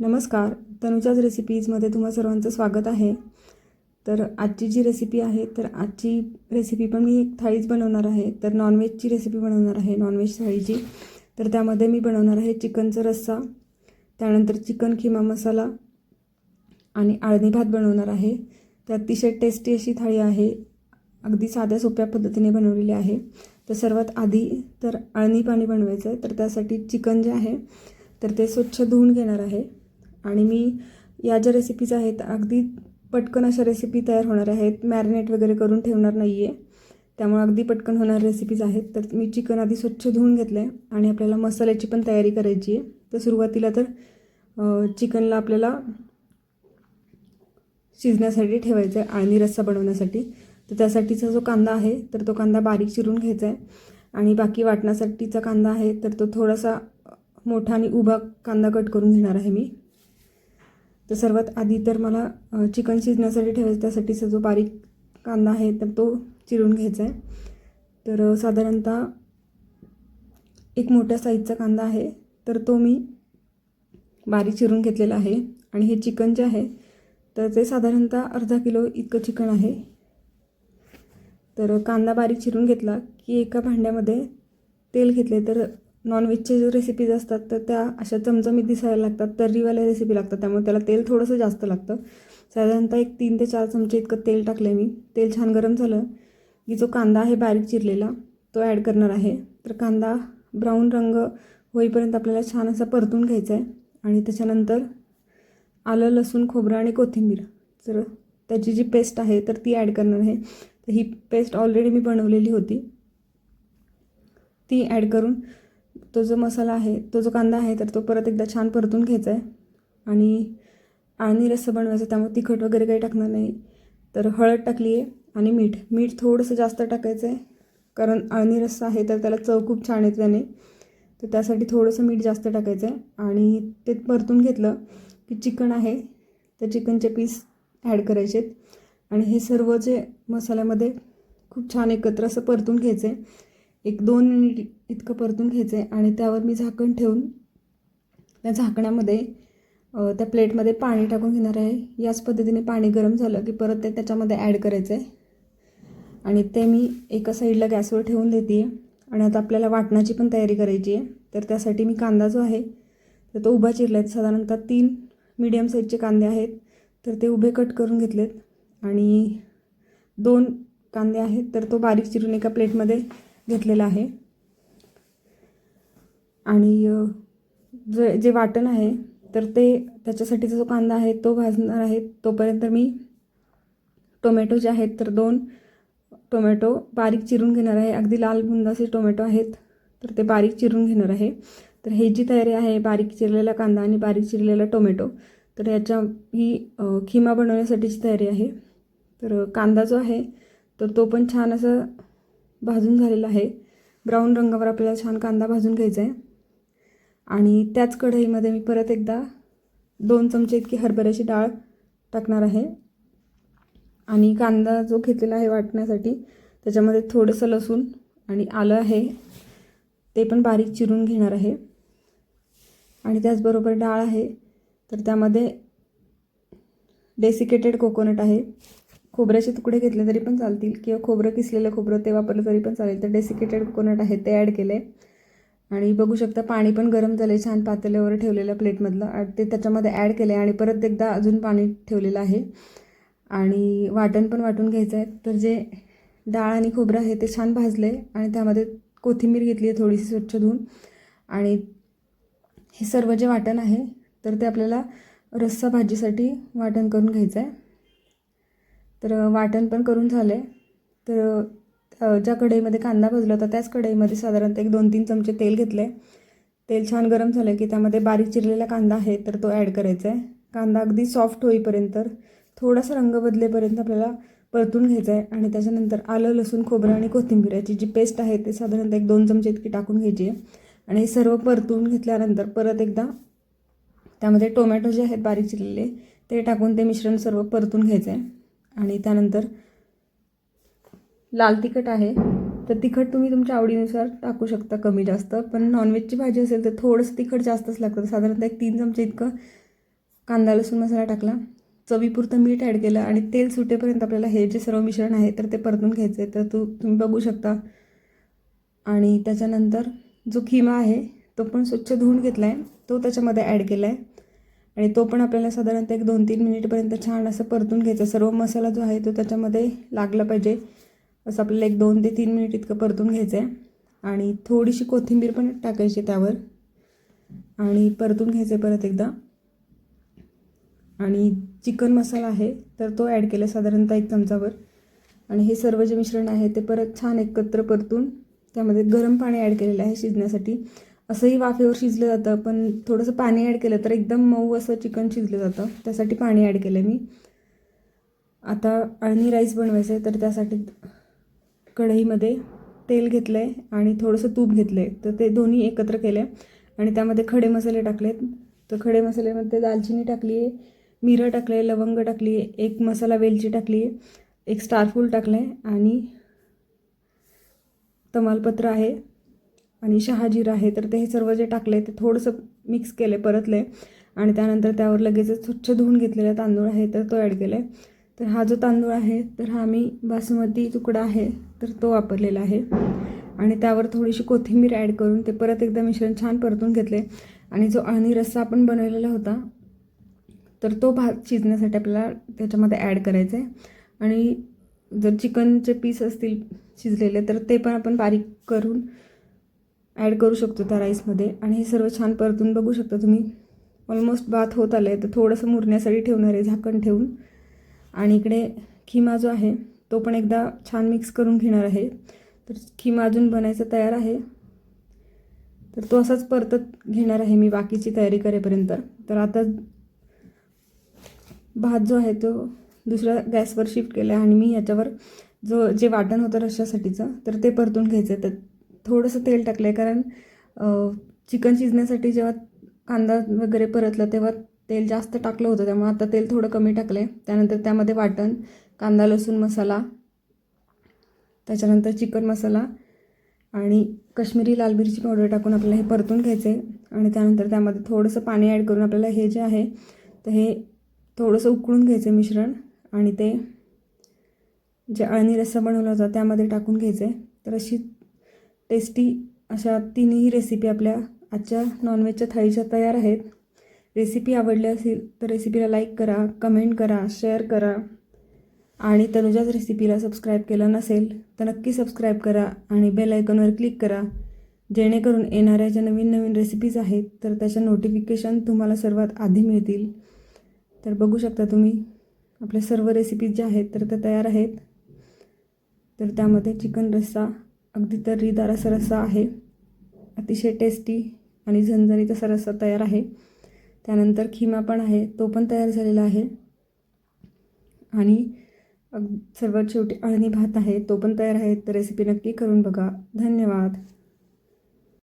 नमस्कार. तनुजाच रेसिपीजमध्ये तुम्हा सर्वांचं स्वागत आहे. तर आजची जी रेसिपी आहे तर आजची रेसिपी पण मी एक थाळीच बनवणार आहे. तर नॉनव्हेजची रेसिपी बनवणार आहे नॉनव्हेज थाळीची. तर त्यामध्ये मी बनवणार आहे चिकनचा रस्सा त्यानंतर चिकन खिमा मसाला आणि आळणी भात बनवणार आहे. तर अतिशय टेस्टी अशी थाळी आहे. अगदी साध्या सोप्या पद्धतीने बनवलेली आहे. तर सर्वात आधी तर आळणी पाणी बनवायचं आहे तर त्यासाठी चिकन जे आहे तर ते स्वच्छ धुवून घेणार आहे. आणि मी या ज्या रेसिपीज आहेत अगदी पटकन अशा रेसिपी तयार होणार आहेत. मॅरिनेट वगैरे करून ठेवणार नाही आहे त्यामुळे अगदी पटकन होणाऱ्या रेसिपीज आहेत. तर मी चिकन आधी स्वच्छ धुवून घेतलं आहे आणि आपल्याला मसाल्याची पण तयारी करायची आहे. तर सुरुवातीला तर चिकनला आपल्याला शिजण्यासाठी ठेवायचं आहे आणि रस्सा बनवण्यासाठी. तर त्यासाठीचा जो कांदा आहे तर तो कांदा बारीक चिरून घ्यायचा आहे आणि बाकी वाटण्यासाठीचा कांदा आहे तर तो थोडासा मोठा आणि उभा कांदा कट करून घेणार आहे मी. तर सर्वात आधी तर मला चिकन शिजण्यासाठी ठेवायचं त्यासाठीचा जो बारीक कांदा आहे तर तो चिरून घ्यायचा आहे. तर साधारणतः एक मोठ्या साईजचा कांदा आहे तर तो मी बारीक चिरून घेतलेला आहे. आणि हे चिकन जे आहे तर ते साधारणतः अर्धा किलो इतकं चिकन आहे. तर कांदा बारीक चिरून घेतला की एका भांड्यामध्ये तेल घेतले तर नॉनव्हेजचे जे रेसिपीज असतात तर त्या अशा चमचमीत दिसायला लागतात. तर्रीवाल्या रेसिपी लागतात त्यामुळे त्याला तेल थोडंसं जास्त लागतं. साधारणतः एक तीन ते चार चमचे इतकं तेल टाकलं आहे मी. तेल छान गरम झालं की जो कांदा आहे बारीक चिरलेला तो ॲड करणार आहे. तर कांदा ब्राऊन रंग होईपर्यंत आपल्याला छान असा परतून घ्यायचा आहे. आणि त्याच्यानंतर आलं लसूण खोबरं आणि कोथिंबीर. तर त्याची जी पेस्ट आहे तर ती ॲड करणार आहे. तर ही पेस्ट ऑलरेडी मी बनवलेली होती. ती ॲड करून तो जो मसाला आहे तो जो कांदा आहे तर तो परत एकदा छान परतून घ्यायचा आहे आणि आणि रस्सा बनवायचा त्यामुळे तिखट वगैरे काही टाकणार नाही. तर हळद टाकली आहे आणि मीठ. मीठ थोडंसं जास्त टाकायचं आहे कारण अळणी रस्सा आहे तर त्याला चव खूप छान येते त्याने. तर त्यासाठी थोडंसं मीठ जास्त टाकायचं आहे आणि ते परतून घेतलं की चिकन आहे तर चिकनचे पीस ॲड करायचे आहेत आणि हे सर्व जे मसाल्यामध्ये खूप छान एकत्र असं परतून घ्यायचं आहे एक दोन मिनिट इतकं परतून घ्यायचं आहे आणि त्यावर मी झाकण ठेवून त्या झाकणामध्ये त्या प्लेटमध्ये पाणी टाकून घेणार आहे. याच पद्धतीने पाणी गरम झालं की परत ते त्याच्यामध्ये ॲड करायचं आहे आणि ते मी एका साईडला गॅसवर ठेवून देते आहे आणि आता आपल्याला वाटणाची पण तयारी करायची आहे तर त्यासाठी मी कांदा जो आहे तर तो उभा चिरला आहे साधारणतः तीन मीडियम साईजचे कांदे आहेत. तर ते उभे कट करून घेतलेत. आणि दोन कांदे आहेत. तर तो बारीक चिरून एका प्लेटमध्ये घेतलेला आहे. आणि जे जे वाटण आहे तर ते त्याच्यासाठीचा जो कांदा आहे तो भाजणार आहे. तोपर्यंत मी टोमॅटो जे आहेत तर दोन टोमॅटो बारीक चिरून घेणार आहे. अगदी लाल बुंदाचे टोमॅटो आहेत तर ते बारीक चिरून घेणार आहे. तर हे जी तयारी आहे बारीक चिरलेला कांदा आणि बारीक चिरलेला टोमॅटो तर याच्या ही खिमा बनवण्यासाठीची तयारी आहे. तर कांदा जो आहे तर तो पण छान असं भाजून झालेला आहे. ब्राऊन रंगावर आपल्याला छान कांदा भाजून घ्यायचा आहे आणि त्याच कढईमध्ये मी परत एकदा दोन चमचे इतकी हरभऱ्याची डाळ टाकणार आहे. आणि कांदा जो घेतलेला आहे वाटण्यासाठी त्याच्यामध्ये थोडंसं लसूण आणि आलं आहे. ते पण बारीक चिरून घेणार आहे. आणि त्याचबरोबर डाळ आहे. तर त्यामध्ये डेसिकेटेड कोकोनट आहे. खोबऱ्याचे तुकडे घेतले तरी पण चालतील किंवा खोबरं किसलेलं खोबरं ते वापरलं तरी पण चालेल. तर डेसिकेटेड कोकोनट आहे ते ॲड केले आणि बघू शकता पाणी पण गरम झालं आहे छान पातेल्यावर ठेवलेल्या प्लेटमधलं. आणि ते त्याच्यामध्ये ॲड केलं आहे आणि परत एकदा अजून पाणी ठेवलेलं आहे. आणि वाटण पण वाटून घ्यायचं आहे. तर जे डाळ आणि खोबरं आहे ते छान भाजलं आहे आणि त्यामध्ये कोथिंबीर घेतली आहे थोडीशी स्वच्छ धुवून. आणि हे सर्व जे वाटण आहे तर ते आपल्याला रस्सा भाजीसाठी वाटण करून घ्यायचं आहे. तर वाटण पण करून झालं आहे तर ज्या कढईमध्ये कांदा भाजला होता त्याच कढईमध्ये साधारणतः एक दोन तीन चमचे तेल घेतले तेल छान गरम झालं की त्यामध्ये बारीक चिरलेला कांदा आहे तर तो ॲड करायचा आहे कांदा अगदी सॉफ्ट होईपर्यंत थोडासा रंग बदलेपर्यंत आपल्याला परतून घ्यायचा आहे आणि त्याच्यानंतर आलं लसूण खोबरं आणि कोथिंबीर याची जी पेस्ट आहे ते साधारणतः एक दोन चमचे इतकी टाकून घ्यायची आहे. आणि हे सर्व परतून घेतल्यानंतर परत एकदा त्यामध्ये टोमॅटो जे आहेत बारीक चिरलेले ते टाकून ते मिश्रण सर्व परतून घ्यायचं आहे आणि त्यानंतर लाल तिखट आहे. तर तिखट तुम्ही तुमच्या आवडीनुसार टाकू शकता कमी जास्त. पण नॉनव्हेजची भाजी असेल तर थोडंसं तिखट जास्तच लागतं. साधारणतः एक तीन चमचे इतकं कांदा लसूण मसाला टाकला. चवीपुरतं मीठ ॲड केलं आणि तेल सुटेपर्यंत आपल्याला हे जे सर्व मिश्रण आहे तर ते परतून घ्यायचं आहे तर तू तुम्ही बघू शकता. आणि त्याच्यानंतर जो खिमा आहे तो पण स्वच्छ धुवून घेतला आहे तो त्याच्यामध्ये ॲड केला आहे आणि तो पण आपल्याला साधारणतः एक दोन तीन मिनिटपर्यंत छान असं परतून घ्यायचा. सर्व मसाला जो आहे तो त्याच्यामध्ये लागला पाहिजे. असं आपल्याला एक दोन ते तीन मिनिट इतकं परतून घ्यायचं आहे. आणि थोडीशी कोथिंबीर पण टाकायची त्यावर. आणि परतून घ्यायचं आहे परत एकदा. आणि चिकन मसाला आहे तर तो ॲड केला साधारणतः एक चमचावर. आणि हे सर्व जे मिश्रण आहे ते परत छान एकत्र परतून त्यामध्ये गरम पाणी ॲड केलेलं आहे शिजण्यासाठी. असंही वाफेवर शिजलं जातं पण थोडंसं पाणी ॲड केलं तर एकदम मऊ असं चिकन शिजलं जातं. त्यासाठी पाणी ॲड केलं मी. आता अळणी राईस बनवायचं आहे तर त्यासाठी कढईमध्ये तेल घेतलं आहे आणि थोडंसं तूप घेतलं आहे तर ते दोन्ही एकत्र केले आणि त्यामध्ये खडे मसाले टाकलेत. तर खडे मसाल्यामध्ये दालचिनी टाकली आहे मिरं टाकलं आहे लवंग टाकली आहे एक मसाला वेलची टाकली आहे एक स्टारफूल टाकलं आहे आणि तमालपत्र आहे. आणि शहाजीरा आहे तर ते हे सर्व जे टाकले ते थोडंसं मिक्स केले परतले आणि त्यानंतर त्यावर लगेचच स्वच्छ धुवून घेतलेला तांदूळ आहे तर तो ॲड केला आहे तर हा जो तांदूळ आहे तर हा मी बासमती तुकडा आहे तर तो वापरलेला आहे. आणि त्यावर थोडीशी कोथिंबीर ॲड करून ते परत एकदा मिश्रण छान परतून घेतले आणि जो अळणी रस्सा आपण बनवलेला होता तर तो भात शिजण्यासाठी आपल्याला त्याच्यामध्ये ॲड करायचा आहे आणि जर चिकनचे पीस असतील शिजलेले तर ते पण आपण बारीक करून ॲड करू शकतो त्या राईसमध्ये. आणि हे सर्व छान परतून बघू शकता तुम्ही. ऑलमोस्ट भात होत आलं आहे तर थोडंसं मुरण्यासाठी ठेवणार आहे झाकण ठेवून. आणि इकडे खिमा जो आहे तो पण एकदा छान मिक्स करून घेणार आहे. तर खिमा अजून बनायचा तयार आहे. तर तो असाच परतत घेणार आहे मी बाकीची तयारी करेपर्यंत. तर आता भात जो आहे तो दुसऱ्या गॅसवर शिफ्ट केला आहे आणि मी याच्यावर जो जे वाटण होतं रश्श्यासाठीचं तर ते परतून घ्यायचं आहे तर थोडंसं तेल टाकलं आहे कारण चिकन शिजण्यासाठी जेव्हा कांदा वगैरे परतला तेव्हा तेल जास्त टाकलं होतं. त्यामुळे आता तेल थोडं कमी टाकलं आहे त्यानंतर त्यामध्ये वाटण कांदा लसूण मसाला त्याच्यानंतर चिकन मसाला आणि कश्मीरी लाल मिरची पावडर टाकून आपल्याला हे परतून घ्यायचं आहे आणि त्यानंतर त्यामध्ये थोडंसं पाणी ॲड करून आपल्याला हे जे आहे तर हे थोडंसं उकळून घ्यायचं मिश्रण आणि ते जे अळणी रस्सा बनवला होता त्यामध्ये टाकून घ्यायचं आहे तर अशी टेस्टी अशा तिन्ही रेसिपी आपल्या आजच्या नॉनव्हेजच्या थाळीच्या तयार आहेत. रेसिपी आवडली असेल तर रेसिपीला लाईक करा कमेंट करा शेअर करा. आणि तनुजाच रेसिपीला सबस्क्राईब केलं नसेल तर नक्की सबस्क्राईब करा आणि बेल आयकॉनवर क्लिक करा. जेणेकरून येणाऱ्या ज्या नवीन नवीन रेसिपीज आहेत तर त्याच्या नोटिफिकेशन तुम्हाला सर्वात आधी मिळतील. तर बघू शकता तुम्ही आपल्या सर्व रेसिपीज ज्या आहेत तर त्या तयार आहेत. तर त्यामध्ये चिकन रस्सा अगदी तर्रीदार असा रस्सा आहे. अतिशय टेस्टी आणि झणझणीत असा रस्सा तयार आहे. त्यानंतर खिमा पण आहे. तो पण तयार झालेला आहे. आणि अग सर्वात शेवटी अळणी भात आहे. तो पण तयार आहे. तर रेसिपी नक्की करून बघा. धन्यवाद.